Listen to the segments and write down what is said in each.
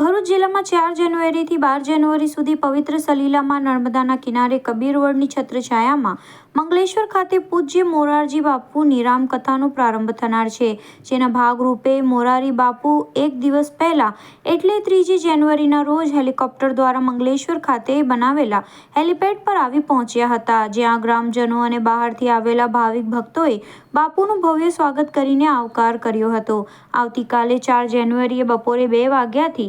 ભરૂચ જિલ્લામાં ચાર જાન્યુઆરીથી બાર જાન્યુઆરી સુધી પવિત્ર સલીલામાં નર્મદાના કિનારે કબીર વડની છત્રછાયામાં મંગલેશ્વર ખાતે પૂજ્ય મોરારજી બાપુની રામકથાનો પ્રારંભ થનાર છે. જેના ભાગરૂપે મોરારી બાપુ એક દિવસ પહેલા એટલે ત્રીજી જાન્યુઆરીના રોજ હેલિકોપ્ટર દ્વારા મંગલેશ્વર ખાતે બનાવેલા હેલિપેડ પર આવી પહોંચ્યા હતા. જ્યાં ગ્રામજનો અને બહારથી આવેલા ભાવિક ભક્તોએ બાપુનું ભવ્ય સ્વાગત કરીને આવકાર કર્યો હતો. આવતીકાલે ચાર જાન્યુઆરીએ બપોરે બે વાગ્યાથી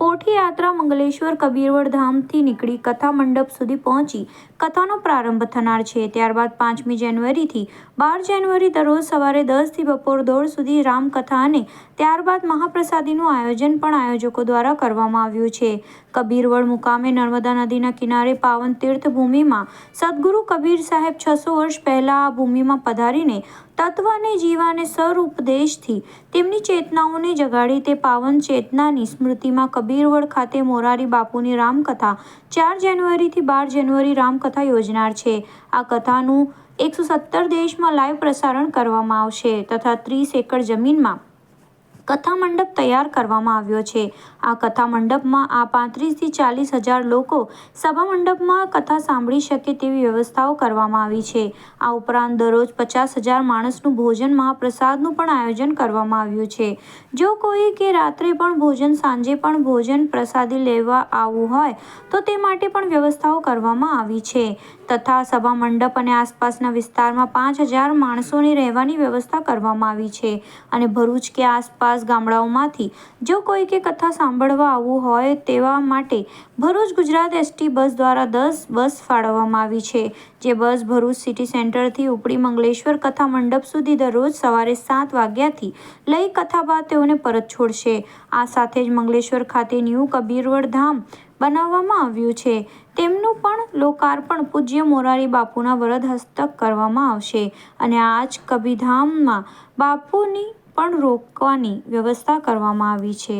પોઠી યાત્રા મંગલેશ્વર કબીરવડ ધામથી નીકળી કથા મંડપ સુધી પહોંચી. કથાનો પ્રારંભ થનાર છે. ત્યારબાદ પાંચમી જાન્યુઆરીથી બાર જાન્યુઆરી દરરોજ સવારે દસથી બપોર દોઢ સુધી રામકથા અને ત્યારબાદ મહાપ્રસાદીનું આયોજન પણ આયોજકો દ્વારા કરવામાં આવ્યું છે. કબીરવડ મુકામે નર્મદા નદીના કિનારે પાવન તીર્થભૂમિમાં સદગુરુ કબીર સાહેબ છસો વર્ષ પહેલાં આ ભૂમિમાં પધારીને તત્વ અને જીવાને સર ઉપદેશથી તેમની ચેતનાઓને જગાડી તે પાવન ચેતનાની સ્મૃતિમાં કબીરવડ ખાતે મોરારી બાપુની રામકથા, ચાર જાન્યુઆરીથી બાર જાન્યુઆરી રામકથા યોજનાર છે. આ કથાનું એકસો સત્તર દેશમાં લાઈવ પ્રસારણ કરવામાં આવશે તથા ત્રીસ એકર જમીનમાં કથા મંડપ તૈયાર કરવામાં આવ્યો છે. આ કથા મંડપમાં આ પાંત્રીસથી ચાલીસ હજાર લોકો સભા મંડપમાં કથા સાંભળી શકે તેવી વ્યવસ્થાઓ કરવામાં આવી છે. આ ઉપરાંત દરરોજ પચાસ હજાર માણસનું ભોજન મહાપ્રસાદનું પણ આયોજન કરવામાં આવ્યું છે. જો કોઈ કે રાત્રે પણ ભોજન, સાંજે પણ ભોજન પ્રસાદી લેવા આવવું હોય, તો તે માટે પણ વ્યવસ્થાઓ કરવામાં આવી છે. તથા સભા મંડપ અને આસપાસના વિસ્તારમાં પાંચ હજાર માણસોની રહેવાની વ્યવસ્થા કરવામાં આવી છે. અને ભરૂચ કે આસપાસ ગામડાઓમાંથી જો કોઈ કે કથા સાંભળવા આવવું હોય તેવા માટે ભરૂચ ગુજરાત એસટી બસ દ્વારા દસ બસ ફાળવવામાં આવી છે, જે બસ ભરૂચ સિટી સેન્ટરથી ઉપડી મંગલેશ્વર કથા મંડપ સુધી દરરોજ સવારે સાત વાગ્યાથી લઈ કથા બાદ તેઓને પરત છોડશે. આ સાથે જ મંગલેશ્વર ખાતે ન્યૂ કબીરવડ ધામ બનાવવામાં આવ્યું છે. તેમનું પણ લોકાર્પણ પૂજ્ય મોરારી બાપુના વરદ હસ્તક કરવામાં આવશે અને આ જ કબીરધામમાં બાપુની પણ રોકવાની વ્યવસ્થા કરવામાં આવી છે.